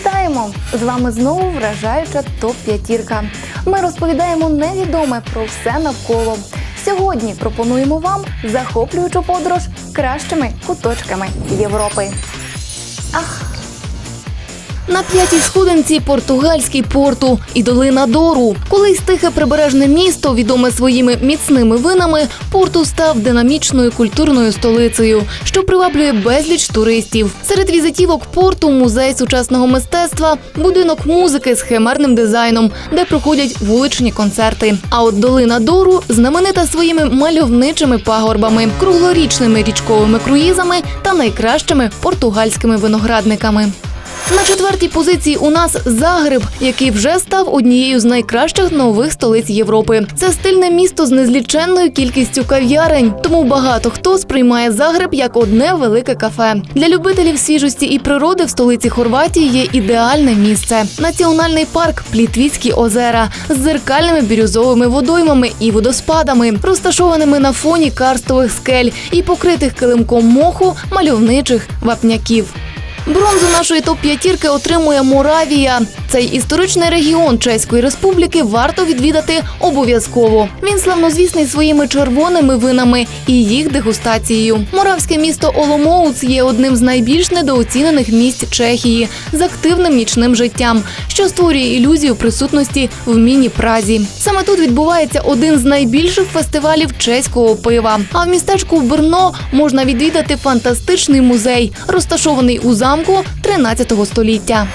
Вітаємо! З вами знову вражаюча топ-п'ятірка. Ми розповідаємо невідоме про все навколо. Сьогодні пропонуємо вам захоплюючу подорож кращими куточками Європи. Ах, На п'ятій сходинці португальський порту і долина Дору. Колись тихе прибережне місто, відоме своїми міцними винами, порту став динамічною культурною столицею, що приваблює безліч туристів. Серед візитівок порту музей сучасного мистецтва, будинок музики з химерним дизайном, де проходять вуличні концерти. А от долина Дору знаменита своїми мальовничими пагорбами, круглорічними річковими круїзами та найкращими португальськими виноградниками. На четвертій позиції у нас Загреб, який вже став однією з найкращих нових столиць Європи. Це стильне місто з незліченною кількістю кав'ярень, тому багато хто сприймає Загреб як одне велике кафе. Для любителів свіжості і природи в столиці Хорватії є ідеальне місце. Національний парк Плітвіцькі озера з зеркальними бірюзовими водоймами і водоспадами, розташованими на фоні карстових скель і покритих килимком моху мальовничих вапняків. Бронзу нашої топ-п'ятірки отримує Моравія. Цей історичний регіон Чеської республіки варто відвідати обов'язково. Він славнозвісний своїми червоними винами і їх дегустацією. Моравське місто Оломоуц є одним з найбільш недооцінених місць Чехії з активним нічним життям, що створює ілюзію присутності в міні-празі. Саме тут відбувається один з найбільших фестивалів чеського пива. А в містечку Брно можна відвідати фантастичний музей, розташований у замку 13 століття.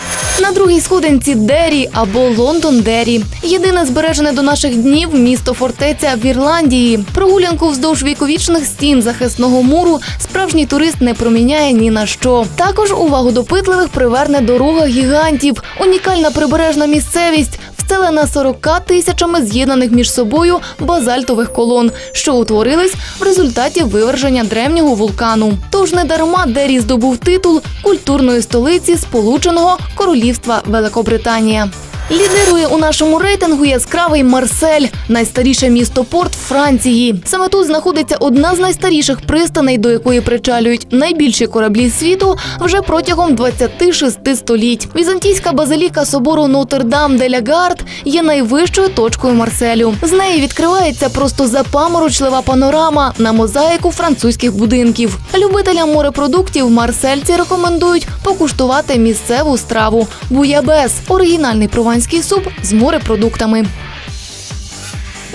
На другій сходинці Дері або Лондон Дері. Єдине збережене до наших днів місто фортеця в Ірландії. Прогулянку вздовж віковічних стін захисного муру справжній турист не проміняє ні на що. Також увагу допитливих приверне дорога гігантів, унікальна прибережна місцевість. Встелена 40 тисячами з'єднаних між собою базальтових колон, що утворились в результаті виверження древнього вулкану. Тож не дарма Дері здобув титул культурної столиці Сполученого Королівства Великобританія. Лідирує у нашому рейтингу яскравий Марсель, найстаріше місто порт Франції. Саме тут знаходиться одна з найстаріших пристаней, до якої причалюють найбільші кораблі світу вже протягом 26 століть. Візантійська базиліка собору Нотр-Дам де ля Гард є найвищою точкою Марселю. З неї відкривається просто запаморочлива панорама на мозаїку французьких будинків. Любителям морепродуктів марсельці рекомендують покуштувати місцеву страву буябес оригінальний прованський суп з морепродуктами.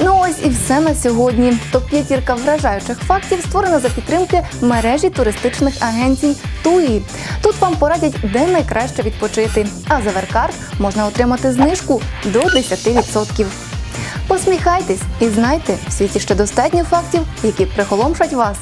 ну ось і все на сьогодні. Топ-п'ятірка вражаючих фактів створена за підтримки мережі туристичних агенцій ТУІ. Тут вам порадять, де найкраще відпочити. А за Веркарт можна отримати знижку до 10%. Посміхайтесь і знайте, в світі ще достатньо фактів, які прихоломшать вас.